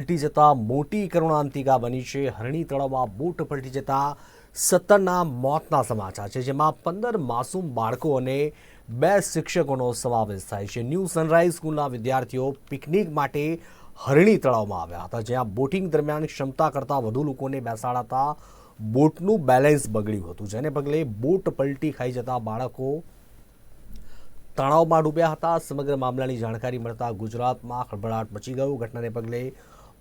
પલટી જતા મોટી કરુણાંતિકા બની છે. હરણી તળાવમાં બોટ પલટી જતા સત્તરના મોતના સમાચાર છે, જેમાં પંદર માસૂમ બાળકો અને બે શિક્ષકોનો સમાવેશ થાય છે. ન્યૂ સનરાઈઝ સ્કૂલના વિદ્યાર્થીઓ પિકનિક માટે હરણી તળાવમાં આવ્યા હતા, જ્યાં બોટિંગ દરમિયાન ક્ષમતા કરતાં વધુ લોકોને બેસાડાતા બોટનું બેલેન્સ બગડ્યું હતું. જેને પગલે બોટ પલટી ખાઈ જતા બાળકો તણાવમાં ડૂબ્યા હતા. સમગ્ર મામલાની જાણકારી મળતા ગુજરાતમાં ખળભળાટ મચી ગયો. ઘટનાને પગલે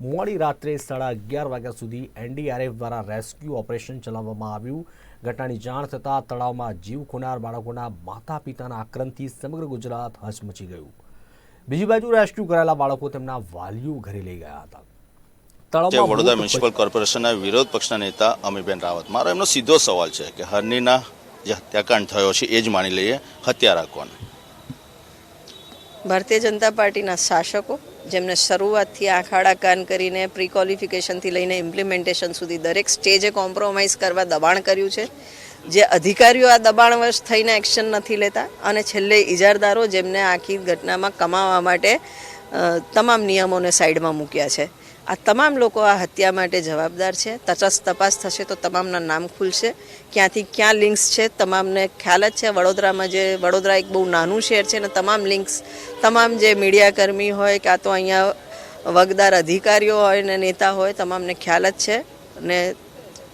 મોડી રાત્રે સાડા અગિયાર વાગ્યા સુધી એનડીઆરએફ દ્વારા રેસ્ક્યુ ઓપરેશન ચલાવવામાં આવ્યું. ઘટનાની જાણ થતાં તળાવમાં જીવ ખોનાર બાળકોના માતા પિતાના આક્રમથી સમગ્ર ગુજરાત હચમચી ગયું. બીજી બાજુ રેસ્ક્યુ કરાયેલા બાળકો તેમના વાલીઓ ઘરે લઈ ગયા હતા. જે વડોદરા મ્યુનિસિપલ કોર્પોરેશનના વિરોધ પક્ષના નેતા અમીબેન રાવત. મારો એમનો સીધો સવાલ છે કે હરનીના જે હત્યાકાંડ થયો છે એ જ માની લઈએ. હત્યારા કોણ ભારતીય જનતા પાર્ટીના શાસકો જેમને શરૂઆતથી આંખ આડા કાન કરીને પ્રી ક્વોલિફિકેશનથી લઈને ઇમ્પ્લિમેન્ટેશન સુધી દરેક સ્ટેજે કોમ્પ્રોમાઇઝ કરવા દબાણ કર્યું છે. જે અધિકારીઓ આ દબાણવશ થઈને એક્શન નથી લેતા અને છેલ્લે ઇજારદારો જેમને આખી ઘટનામાં કમાવા માટે તમામ નિયમોને સાઈડમાં મૂક્યા છે. આ તમામ લોકો આ હત્યા માટે જવાબદાર છે. તટસ્થ તપાસ થશે તો તમામના નામ ખુલશે. ક્યાંથી ક્યાં લિંક્સ છે તમામને ખ્યાલ જ છે. વડોદરામાં જે, વડોદરા એક બહુ નાનું શહેર છે અને તમામ લિંક્સ, તમામ જે મીડિયાકર્મી હોય કાં તો અહીંયા વગદાર અધિકારીઓ હોય ને નેતા હોય તમામને ખ્યાલ જ છે અને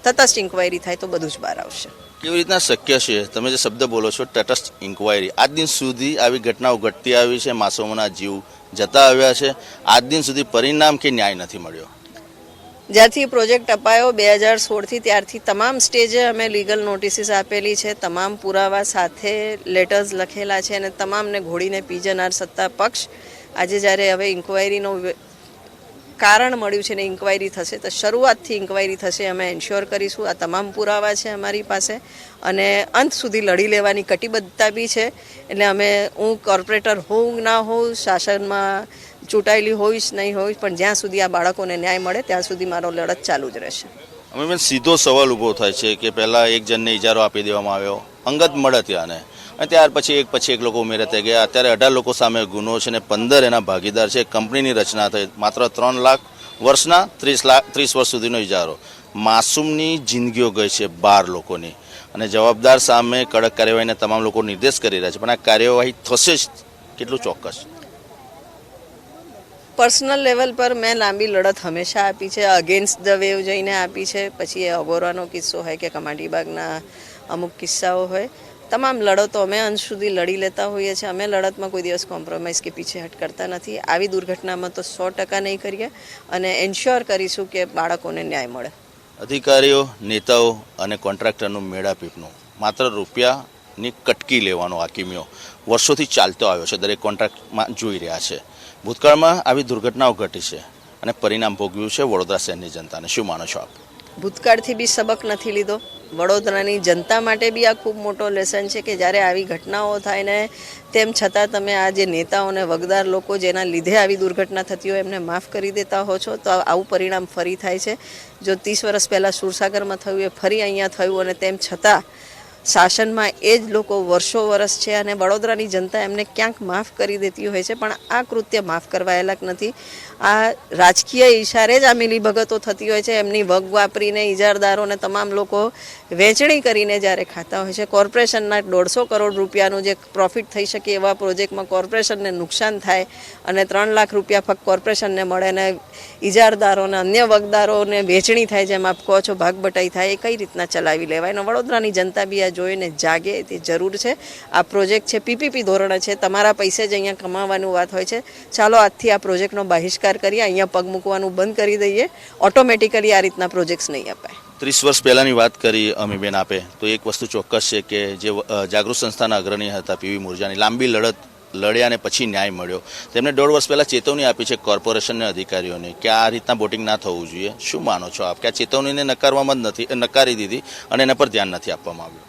તટસ્થ ઇન્ક્વાયરી થાય તો બધું જ બહાર આવશે. કેવી રીતના શક્ય છે? તમે જે શબ્દ બોલો છો, તટસ્થ ઇન્કવાયરી. આજ દિન સુધી આવી ઘટનાઓ ઘટતી આવી છે માસોમોના જીવ જતા આવ્યા છે. આજ દિન સુધી પરિણામ કે ન્યાય નથી મળ્યો. જ્યારથી પ્રોજેક્ટ અપાયો બે હજાર સોળથી ત્યારથી તમામ સ્ટેજે અમે લીગલ નોટિસીસ આપેલી છે. તમામ પુરાવા સાથે લેટર્સ લખેલા છે અને તમામને ઘોડીને પી જનાર સત્તા પક્ષ. આજે જ્યારે હવે ઇન્ક્વાયરીનું કારણ મળ્યું છે ને ઇન્ક્વાયરી થશે, તો શરૂઆતથી ઇન્ક્વાયરી થશે, અમે એન્શ્યોર કરીશું. આ તમામ પુરાવા છે અમારી પાસે. અને અંત સુધી લડી લેવાની કટિબદ્ધતા બી છે. એટલે અમે, હું કોર્પોરેટર હોઉં ના હોઉં, શાસનમાં ચૂંટાયેલી હોઈશ નહીં હોઈશ, પણ જ્યાં સુધી આ બાળકોને ન્યાય મળે, ત્યાં સુધી મારો લડત ચાલુ જ રહેશે. અમે સીધો સવાલ ઊભો થાય છે કે પહેલાં એક જણને ઇજારો આપી દેવામાં આવ્યો, અંગત મળતિયાને અને ત્યાર પછી એક પછી એક લોકો ઉમેરાતા ગયા. અત્યારે અઢાર લોકો સામે ગુનો છે અને પંદર એના ભાગીદાર છે. કંપનીની રચના થઈ. માત્ર ત્રણ લાખ વર્ષના ત્રીસ લાખ, ત્રીસ વર્ષ સુધીનો ઇજારો. માસૂમની જિંદગીઓ ગઈ છે બાર લોકોની. અને જવાબદાર સામે કડક કાર્યવાહીને તમામ લોકો નિર્દેશ કરી રહ્યા છે. પણ આ કાર્યવાહી થશે જ કેટલું ચોક્કસ? પર્સનલ લેવલ પર મેં લાંબી લડત હંમેશા આપી છે. અગેન્સ્ટ ધ વેવ જઈને આપી છે. પછી એ અગોરાનો કિસ્સો હોય કે કમાટીબાગના અમુક કિસ્સાઓ હોય. તમામ લડતો અમે અંશ સુધી લડી લેતા હોઈએ છીએ. અમે લડતમાં કોઈ દિવસ કોમ્પ્રોમાઇઝ કે પીછેહટ કરતા નથી. આવી દુર્ઘટનામાં તો સો ટકા નહીં કરીએ અને એન્શ્યોર કરીશું કે બાળકોને ન્યાય મળે. અધિકારીઓ નેતાઓ અને કોન્ટ્રાક્ટરનું મેળાપીપનું માત્ર રૂપિયાની કટકી લેવાનો આ કિમિયો વર્ષોથી ચાલતો આવ્યો છે દરેક કોન્ટ્રાક્ટમાં જોઈ રહ્યા છે. ભૂતકાળમાં આવી દુર્ઘટનાઓ ઘટી છે અને પરિણામ ભોગવ્યું છે વડોદરા શહેરની જનતાને. શું માનો છો આપ? ભૂતકાળથી બી સબક નથી લીધો. વડોદરાની જનતા માટે બી આ ખૂબ મોટો લેસન છે કે જ્યારે આવી ઘટનાઓ થાય ને, તેમ છતાં તમે આ જે નેતાઓને વગદાર લોકો જેના લીધે આવી દુર્ઘટના થતી હોય એમને માફ કરી દેતા હો છો, તો આવું પરિણામ ફરી થાય છે. જો ત્રીસ વર્ષ પહેલાં સુરસાગરમાં થયું, એ ફરી અહીંયા થયું અને તેમ છતાં શાસનમાં એ જ લોકો વર્ષો વર્ષ છે અને વડોદરાની જનતા એમને ક્યાંક માફ કરી દેતી હોય છે, પણ આ કૃત્ય માફ કરવાયેલા નથી. આ રાજકીય ઈશારે જ આ મિલીભગતો થતી હોય છે. એમની વગ વાપરીને ઇજારદારોને તમામ લોકો વહેંચણી કરીને જ્યારે ખાતા હોય છે, કોર્પોરેશનના દોઢસો કરોડ રૂપિયાનું જે પ્રોફિટ થઈ શકે એવા પ્રોજેક્ટમાં કોર્પોરેશનને નુકસાન થાય અને ત્રણ લાખ રૂપિયા ફક્ત કોર્પોરેશનને મળે અને ઇજારદારોને અન્ય વગદારોને વેચણી થાય, જેમ આપ કહો છો ભાગ બટાઈ થાય, એ કઈ રીતના ચલાવી લેવાય? અને વડોદરાની જનતા બી આ જોઈને જાગે, તે જરૂર છે. આ પ્રોજેક્ટ છે, પીપીપી ધોરણે છે. તમારા પૈસે જ અહીંયા કમાવાનું વાત હોય છે. ચાલો, આજથી આ પ્રોજેક્ટનો બહિષ્કાર કરીએ. અહીંયા પગ મૂકવાનું બંધ કરી દઈએ. ઓટોમેટિકલી આ રીતના પ્રોજેક્ટ્સ નહીં અપાય. ત્રીસ વર્ષ પહેલાંની વાત કરી અમીબેન આપે, તો એક વસ્તુ ચોક્કસ છે કે જે જાગૃત સંસ્થાના અગ્રણી હતા પીવી મુરજાની. લાંબી લડત, લડ્યા અને પછી ન્યાય મળ્યો. તેમણે દોઢ વર્ષ પહેલાં ચેતવણી આપી છે કોર્પોરેશનના અધિકારીઓને કે આ રીતના બોટિંગ ના થવું જોઈએ. શું માનો છો આપ? કે આ ચેતવણીને નકારવામાં જ નથી, નકારી દીધી અને એના પર ધ્યાન નથી આપવામાં આવ્યું.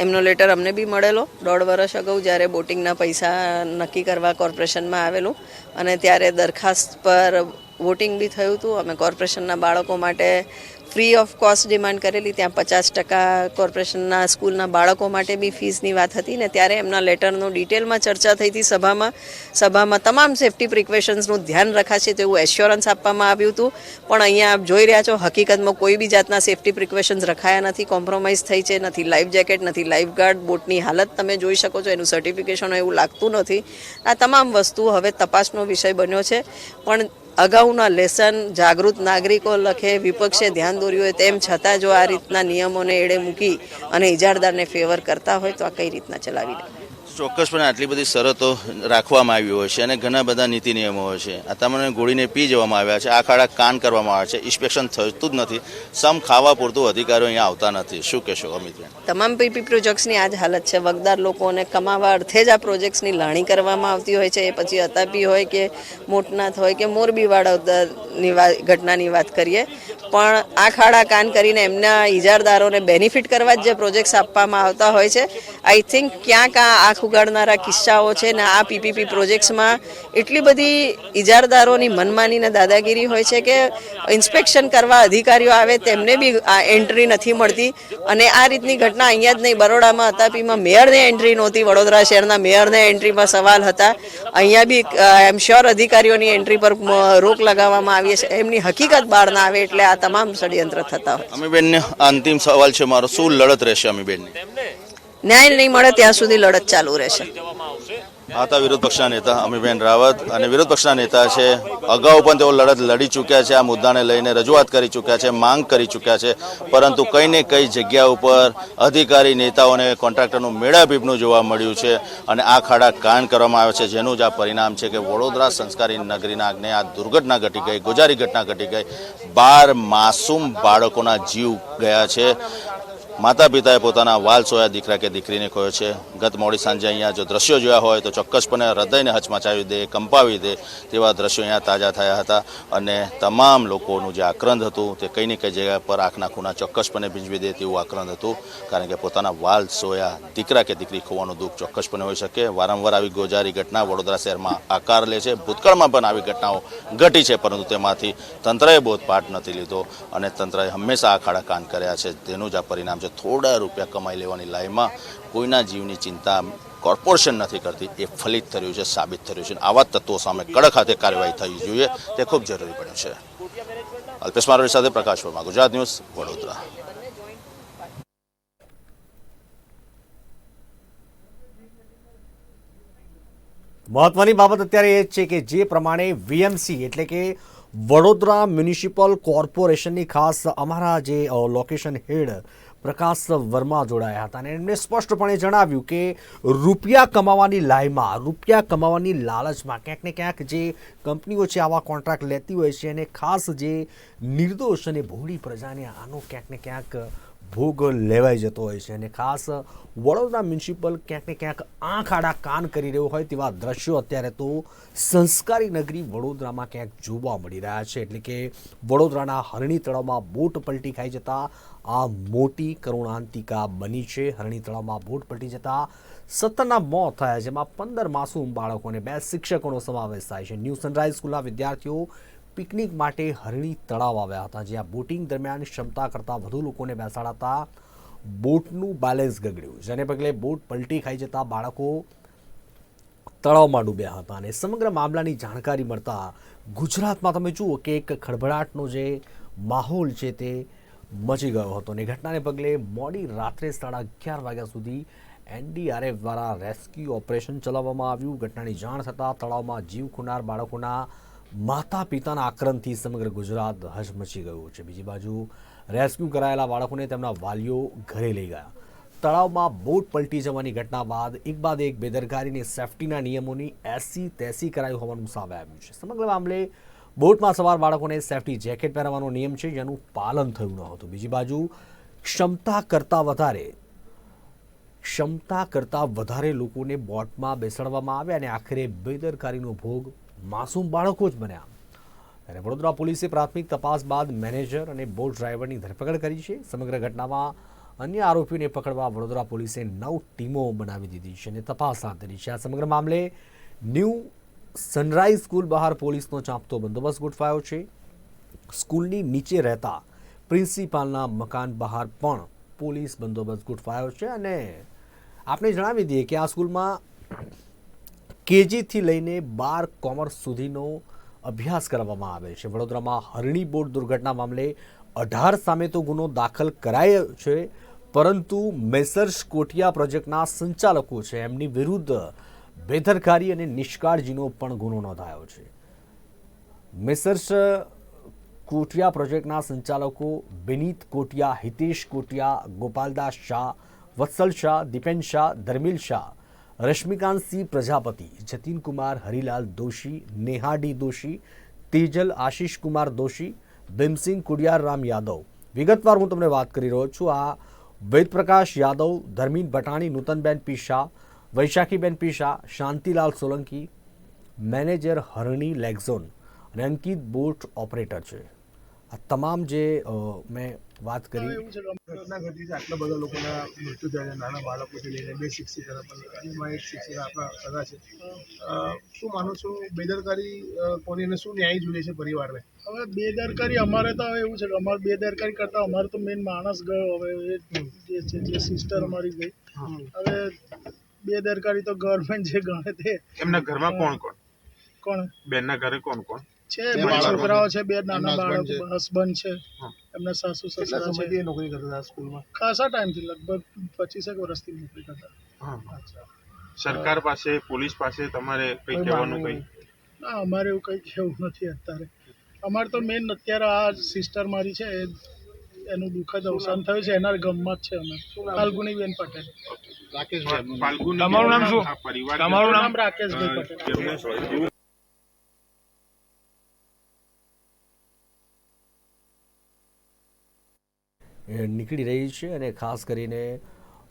એમનો લેટર અમને બી મળેલો દોઢ વર્ષ અગાઉ જ્યારે બોટિંગના પૈસા નક્કી કરવા કોર્પોરેશનમાં આવેલું અને ત્યારે દરખાસ્ત પર વોટિંગ બી થયું હતું. અમે કોર્પોરેશનના બાળકો માટે ફ્રી ઓફ કોસ્ટ ડિમાન્ડ કરેલી. ત્યાં પચાસ ટકા કોર્પોરેશનના સ્કૂલના બાળકો માટે બી ફીસની વાત હતી ને ત્યારે એમના લેટરનો ડિટેલમાં ચર્ચા થઈ હતી સભામાં. સભામાં તમામ સેફટી પ્રિકોશન્સનું ધ્યાન રખાશે તેવું એશ્યોરન્સ આપવામાં આવ્યું હતું. પણ અહીંયા આપ જોઈ રહ્યા છો, હકીકતમાં કોઈ બી જાતના સેફટી પ્રિકોશન્સ રખાયા નથી. કોમ્પ્રોમાઇઝ થઈ છે, નથી લાઈફ જેકેટ નથી લાઈફ ગાર્ડ બોટની હાલત તમે જોઈ શકો છો. એનું સર્ટિફિકેશન એવું લાગતું નથી. આ તમામ વસ્તુઓ હવે તપાસનો વિષય બન્યો છે. પણ અગાઉના લેસન જાગૃત નાગરિકો લખે, વિપક્ષે ધ્યાન દોર્યું હોય તેમ છતાં જો આ રીતના નિયમોને એડે મૂકી અને ઇજારદારને ફેવર કરતા હોય તો આ કઈ રીતના ચલાવી લે? ચોક્કસપણે આટલી બધી શરતો રાખવામાં આવી હોય છે અને ઘણા બધા નીતિ નિયમો હોય છે. આ તમને ગોળીને પી જવામાં આવ્યા છે. આ ખાડા કાન કરવામાં આવે છે. ઇન્સ્પેક્શન થતું જ નથી. સમ ખાવા પૂરતું અધિકારીઓ અહીંયા આવતા નથી. શું કહેશો અમિતબેન તમામ પીપી પ્રોજેક્ટ્સની આ જ હાલત છે. વગદાર લોકોને કમાવા અર્થે જ આ પ્રોજેક્ટ્સની લાણી કરવામાં આવતી હોય છે. એ પછી અતાપી હોય કે મોટનાથ હોય કે મોરબી વાળાની ઘટનાની વાત કરીએ. પણ આ ખાડા કાન કરીને એમના ઇજારદારોને બેનિફિટ કરવા જ જે પ્રોજેક્ટ્સ આપવામાં આવતા હોય છે આઈ થિંક ક્યાંક આ આંખ ઉગાડનારા કિસ્સાઓ છે ને આ પીપીપી પ્રોજેક્ટ્સમાં એટલી બધી ઇજારદારોની મનમાનીને દાદાગીરી હોય છે કે ઇન્સ્પેક્શન કરવા અધિકારીઓ આવે તેમને બી આ એન્ટ્રી નથી મળતી. અને આ રીતની ઘટના અહીંયા જ નહીં, બરોડામાં અતાપીમાં મેયરને એન્ટ્રી નહોતી, વડોદરા શહેરના મેયરને એન્ટ્રીમાં સવાલ હતા. અહીંયા બી એમ શ્યોર અધિકારીઓની એન્ટ્રી પર રોક લગાવવામાં આવી છે. એમની હકીકત બહાર ના આવે એટલે આ તમામ ષડયંત્ર થતા હોય અમીબેનને અંતિમ સવાલ છે મારો શું લડત રહેશે અમીબેનની? ન્યાય નહીં મળે ત્યાં સુધી લડત ચાલુ રહેશે. હતા વિરોધ પક્ષના નેતા અમીબેન રાવત અને વિરોધ પક્ષના નેતા છે. અગાઉ પણ તેઓ લડત લડી ચૂક્યા છે. આ મુદ્દાને લઈને રજૂઆત કરી ચૂક્યા છે, માંગ કરી ચૂક્યા છે. પરંતુ કઈ ને કઈ જગ્યા ઉપર અધિકારી નેતાઓને કોન્ટ્રાક્ટરનું મેળાભીપનું જોવા મળ્યું છે અને આ ખાડા કાન કરવામાં આવે છે. જેનું જ આ પરિણામ છે કે વડોદરા સંસ્કારી નગરીના આગને આ દુર્ઘટના ઘટી ગઈ, ગોજારી ઘટના ઘટી ગઈ. બાર માસૂમ બાળકોના જીવ ગયા છે. માતા પિતાએ પોતાના વાલ સોયા દીકરા કે દીકરીને ખોયો છે, ગત મોડી સાંજે અહીંયા જો દ્રશ્યો જોયા હોય તો ચોક્કસપણે હૃદયને હચમચાવી દે, કંપાવી દે. તેવા દ્રશ્યો અહીંયા તાજા થયા હતા અને તમામ લોકોનું જે આક્રંદ હતું તે કંઈ ને કંઈ જગ્યા પર આંખના ખૂના ચોક્કસપણે ભીંજવી દે તેવું આક્રંદ હતું, કારણ કે પોતાના વાલ સોયા દીકરા કે દીકરી ખોવાનું દુઃખ ચોક્કસપણે હોઈ શકે. વારંવાર આવી ગોજારી ઘટના વડોદરા શહેરમાં આકાર લે છે. ભૂતકાળમાં પણ આવી ઘટનાઓ ઘટી છે, પરંતુ તેમાંથી તંત્રએ બોધપાઠ નથી લીધો અને તંત્રએ હંમેશા આ ખાડા કાન કર્યા છે. તેનું જ આ પરિણામ છે. થોડા રૂપિયા કમાઈ લેવાની લાઈમાં કોઈના જીવની ચિંતા કોર્પોરેશન નથી કરતી, એ ફલિત થયું છે, સાબિત થયું છે આવા તત્વો સામે કડક હાથે કાર્યવાહી થવી જોઈએ, તે ખૂબ જરૂરી પડ્યું છે. અલ્પેશ મારોડી સાથે પ્રકાશ વર્મા, ગુજરાત ન્યૂઝ, વડોદરા. મહત્વની બાબત અત્યારે એ છે કે જે પ્રમાણે વીએમસી એટલે કે વડોદરા મ્યુનિસિપલ કોર્પોરેશનની ખાસ અમારા જે લોકેશન હેડ પ્રકાશ વર્મા જોડાયા હતા અને એમણે સ્પષ્ટપણે જણાવ્યું કે રૂપિયા કમાવાની લાઈમાં, રૂપિયા કમાવાની લાલચમાં ક્યાંક ને ક્યાંક જે કંપનીઓ છે આવા કોન્ટ્રાક્ટ લેતી હોય છે અને ખાસ જે નિર્દોષ અને ભોળી પ્રજાને આનો ક્યાંક ને ક્યાંક ભોગ લેવાઈ જતો હોય છે અને ખાસ વડોદરા મ્યુનિસિપલ ક્યાંક ને ક્યાંક આંખ આડા કાન કરી રહ્યો હોય તેવા દ્રશ્યો અત્યારે તો સંસ્કારી નગરી વડોદરામાં ક્યાંક જોવા મળી રહ્યા છે. એટલે કે વડોદરાના હરણી તળાવમાં બોટ પલટી ખાઈ જતા આ મોટી કરુણાંતિકા બની છે. હરણી તળાવમાં બોટ પલટી જતા સત્તરના મોત થયા, જેમાં પંદર માસૂમ બાળકો અને બે શિક્ષકોનો સમાવેશ થાય છે. ન્યૂ સનરાઈઝ સ્કૂલના વિદ્યાર્થીઓ પિકનિક માટે હરણી તળાવ આવ્યા હતા, જ્યાં બોટિંગ દરમિયાન ક્ષમતા કરતાં વધુ લોકોને બેસાડાતા બોટનું બેલેન્સ ગગડ્યું, જેને પગલે બોટ પલટી ખાઈ જતા બાળકો તળાવમાં ડૂબ્યા હતા અને સમગ્ર મામલાની જાણકારી મળતા ગુજરાતમાં તમે જુઓ કે એક ખળભળાટનો જે માહોલ છે તે મચી ગયો હતો અને ઘટનાને પગલે મોડી રાત્રે સાડા અગિયાર વાગ્યા સુધી એનડીઆરએફ દ્વારા રેસ્ક્યુ ઓપરેશન ચલાવવામાં આવ્યું. ઘટનાની જાણ થતાં તળાવમાં જીવ ખૂનાર બાળકોના માતા પિતાના આક્રમથી સમગ્ર ગુજરાત હચમચી ગયું છે. બીજી બાજુ રેસ્ક્યુ કરાયેલા બાળકોને તેમના વાલીઓ ઘરે લઈ ગયા. તળાવમાં બોટ પલટી જવાની ઘટના બાદ એક બાદ એક બેદરકારીને સેફટીના નિયમોની એસી તેસી કરાયું હોવાનું સામે આવ્યું છે. સમગ્ર મામલે બોટમાં સવાર બાળકોને સેફટી જેકેટ પહેરવાનો નિયમ છે, જેનું પાલન થયું ન હતું. બીજી બાજુ ક્ષમતા કરતાં વધારે, ક્ષમતા કરતાં વધારે લોકોને બોટમાં બેસાડવામાં આવ્યા અને આખરે બેદરકારીનો ભોગ માસૂમ બાળકો જ બન્યા. ત્યારે વડોદરા પોલીસે પ્રાથમિક તપાસ બાદ મેનેજર અને બોટ ડ્રાઈવરની ધરપકડ કરી છે. સમગ્ર ઘટનામાં અન્ય આરોપીઓને પકડવા વડોદરા પોલીસે નવ ટીમો બનાવી દીધી છે અને તપાસ હાથ ધરી છે. આ સમગ્ર મામલે ન્યૂ સનરાઈઝ સ્કૂલ બહાર પોલીસનો ચાંપતો બંદોબસ્ત ગોઠવાયો છે. સ્કૂલની નીચે રહેતા પ્રિન્સિપાલના મકાન બહાર પણ પોલીસ બંદોબસ્ત ગોઠવાયો છે અને આપણે જણાવી દઈએ કે આ સ્કૂલમાં કેજીથી લઈને બાર કોમર્સ સુધીનો અભ્યાસ કરવામાં આવે છે. વડોદરામાં હરણી બોટ દુર્ઘટના મામલે અઢાર સામે તો ગુનો દાખલ કરાયો છે, પરંતુ મેસર્સ કોટિયા પ્રોજેક્ટના સંચાલકો છે. એમની વિરુદ્ધ બેદરકારી અને નિષ્કાળજીનો પણ ગુનો નોંધાયો છે. મેસર્સ કોટિયા પ્રોજેક્ટના સંચાલકો વિનીત કોટિયા, હિતેશ કોટિયા, ગોપાલદાસ શાહ, વત્સલ શાહ, દીપેન શાહ, ધર્મિલ શાહ રશ્મિકાંતસિંહ પ્રજાપતિ જતીનકુમાર હરિલાલ દોશી, નેહા ડી દોશી, તેજલ આશીષ કુમાર દોશી, ભીમસિંહ કુડિયાર રામ યાદવ. વિગતવાર હું તમને વાત કરી રહ્યો છું આ Vedprakash Yadav, Dharmin Bhatani, Nutanben P Vaishakhiben P Shah, Shantilal Solanki, manager Harni lake zone અને અંકિત બોટ ઓપરેટર છે. આ તમામ જે મેં વાત કરી એવું છે કે ઘટના ઘટી છે. આટલા બધા લોકોના મૃત્યુ થયા છે નાના બાળકોથી લઈને બે શિક્ષિકા પણ એમાં એક શિક્ષિકા આપણા સગા છે. શું માનો છો? બેદરકારી કોની અને શું ન્યાય જોઈએ છે પરિવારને? હવે બેદરકારી અમારે તો હવે એવું છે કે અમારે બેદરકારી કરતા અમારે તો મેન માણસ ગયો હવે જે છે જે સિસ્ટર અમારી ગઈ. હવે બેદરકારી તો ગવર્મેન્ટ જે ગણે તે. એમના ઘરમાં કોણ કોણ? કોણ? બેનના ઘરે કોણ કોણ? છે બે છોકરાઓ છે. બે નાના બાળકો હસબન્ડ છે. એમના સાસુ સસરા છે. એ નોકરી કરતા હતા સ્કૂલમાં? ખાસા ટાઈમથી લગભગ પચીસેક વર્ષથી નોકરી કરતા હા. સરકાર પાસે પોલીસ પાસે તમારે કઈ કહેવાનું? કઈ? ના અમારે એવું કંઈ કહેવું નથી અત્યારે. અમારે તો મેન અત્યારે આ સિસ્ટર મારી છે એ એનું દુઃખદ અવસાન થયું છે એના ગમમાં જ છે અમે. ફાલ્ગુનીબેન પટેલ. તમારું નામ શું? તમારું નામ? રાકેશભાઈ પટેલ જેમને એ નીકળી રહી છે અને ખાસ કરીને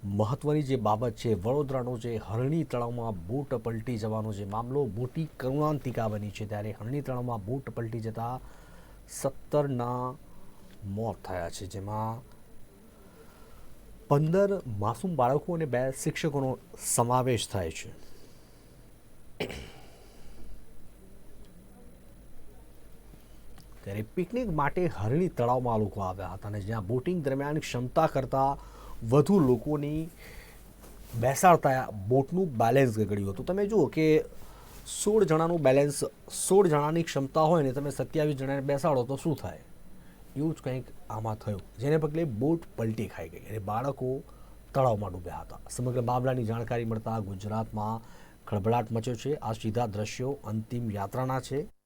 મહત્વની જે બાબત છે, વડોદરાનો જે હરણી તળાવમાં બોટ પલટી જવાનો જે મામલો, મોટી કરુણાંતિકા બની છે ત્યારે હરણી તળાવમાં બોટ પલટી જતા સત્તરના મોત થયા છે, જેમાં પંદર માસૂમ બાળકો અને બે શિક્ષકોનો સમાવેશ થાય છે. ત્યારે પિકનિક માટે હરણી તળાવમાં લોકો આવ્યા હતા અને જ્યાં બોટિંગ દરમિયાન ક્ષમતા કરતાં વધુ લોકોની બેસાડતા બોટનું બેલેન્સ ગગડ્યું હતું. તમે જુઓ કે સોળ જણાનું બેલેન્સ સોળ જણાની ક્ષમતા હોય ને તમે સત્યાવીસ જણાને બેસાડો તો શું થાય? એવું જ કંઈક આમાં થયું. જેને પગલે બોટ પલટી ખાઈ ગઈ અને બાળકો તળાવમાં ડૂબ્યા હતા. સમગ્ર મામલાની જાણકારી મળતા ગુજરાતમાં ખળભળાટ મચ્યો છે. આ સીધા દ્રશ્યો અંતિમ યાત્રાના છે.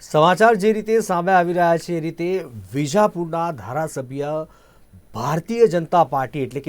સમાચાર જે રીતે સામે આવી રહ્યા છે એ રીતે વિજાપુરના ધારાસભ્ય ભારતીય જનતા પાર્ટી એટલે કે